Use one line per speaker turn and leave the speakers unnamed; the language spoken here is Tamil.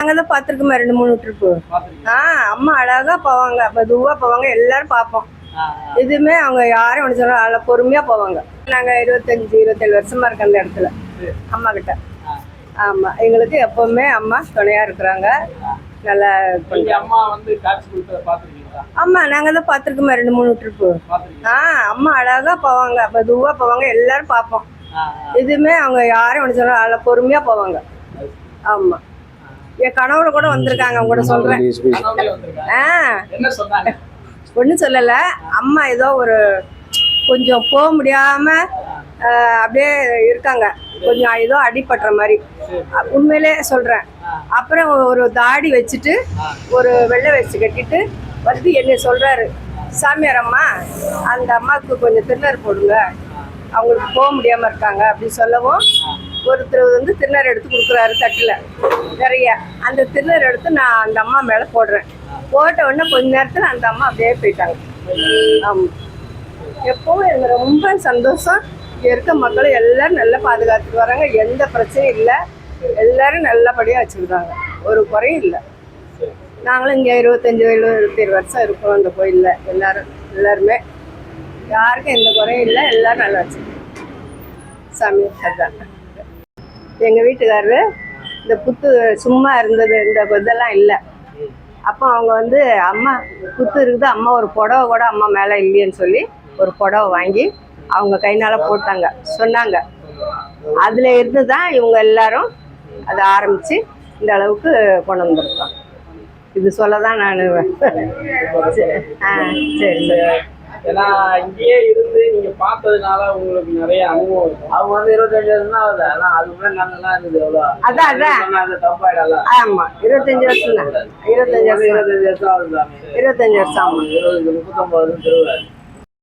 நாங்கள் தான் பார்த்துருக்கோமே ரெண்டு மூணு ட்ரிப்பு ஆ அம்மா அழகா போவாங்க. மெதுவாக போவாங்க. எல்லாரும் பார்ப்போம். எதுவுமே அவங்க யாரும் ஒன்று சொல்ல அதில் பொறுமையாக போவாங்க. நாங்கள் இருபத்தஞ்சி இருபத்தேழு வருஷமா இருக்கோம் அந்த இடத்துல. அம்மா கிட்ட. ஆமாம் எங்களுக்கு எப்பவுமே அம்மா துணையாக இருக்கிறாங்க. நல்லா.
அம்மா வந்து
அம்மா நாங்கள் தான் பார்த்துருக்கோமே ரெண்டு மூணு ட்ரிப்பு ஆ அம்மா அழகா போவாங்க. மெதுவாக போவாங்க. எல்லாரும் பார்ப்போம். எதுவுமே அவங்க யாரும் ஒன்று சொல்ல அதில் பொறுமையாக போவாங்க. ஆமாம் என் கனவுல கூட வந்திருக்காங்க அவங்க கூட சொல்கிறேன்
கனவுலயே வந்திருக்காங்க
ஆ.
என்ன சொன்னாங்க?
ஒன்றும் சொல்லலை. அம்மா ஏதோ ஒரு கொஞ்சம் போக முடியாமல் அப்படியே இருக்காங்க. கொஞ்சம் ஏதோ அடிபட்டுற மாதிரி. உண்மையிலே சொல்கிறேன் அப்புறம் ஒரு தாடி வச்சுட்டு ஒரு வெள்ளை வச்சு கட்டிட்டு வந்து என்னை சொல்கிறாரு சாமியார் அம்மா அந்த அம்மாவுக்கு கொஞ்சம் திருநர் போடுங்க. அவங்களுக்கு போக முடியாமல் இருக்காங்க. அப்படின்னு சொல்லவும் ஒருத்தர் வந்து திருநர் எடுத்து கொடுக்குறாரு தட்டில். நிறைய. அந்த திருநர் எடுத்து நான் அந்த அம்மா மேலே போடுறேன். போட்ட உடனே கொஞ்ச நேரத்தில் அந்த அம்மா அப்படியே போயிட்டாங்க. ஆமாம் எப்பவும் எனக்கு ரொம்ப சந்தோஷம். இருக்க மக்கள் எல்லாரும் நல்லா பாதுகாத்துட்டு வராங்க. எந்த பிரச்சனையும் இல்லை. எல்லாரும் நல்லபடியாக வச்சுருக்காங்க. ஒரு குறையும் இல்லை. நாங்களும் இங்கே இருபத்தஞ்சி இருபத்தேழு வருஷம் இருக்கோம் அந்த கோயிலில். எல்லாரும் எல்லாருமே. யாருக்கும் எந்த குறையும் இல்லை. எல்லாரும் நல்லா வச்சுருக்கோம் சாமி அதுதான் எங்கள் வீட்டுக்காரரு இந்த புத்து சும்மா இருந்தது இந்த இதெல்லாம் இல்லை. அப்போ அவங்க வந்து அம்மா புத்து இருக்குது அம்மா ஒரு புடவை கூட அம்மா மேலே இல்லையேன்னு சொல்லி ஒரு புடவை வாங்கி அவங்க கைனால் போட்டாங்க. சொன்னாங்க. அதில் இருந்து தான் இவங்க எல்லாரும் அதை ஆரம்பித்து இந்த அளவுக்கு கொண்டு வந்திருக்கோம். இது சொல்ல தான் நான். ஆ சரி சரி.
ஏன்னா இங்கேயே இருந்து நீங்க பார்த்ததுனால உங்களுக்கு நிறைய அனுபவம் இருக்கும்.
அவங்க வந்து இருபத்தஞ்சு வருஷம் தான் ஆகுது. ஆனால் அதுக்கு முன்னாடி நல்லா இருந்தது. எவ்வளோ?
அதான், அதான்.
சொன்னாங்க தப்பாயிடல
ஆமாம் இருபத்தஞ்சி வருஷம் தான் இருபத்தஞ்சி வருஷம்
இருபத்தஞ்சு வருஷம் ஆகுது
இருபத்தஞ்சி வருஷம் ஆமாம்
இருபது முப்பத்தொம்பது திருவிழா.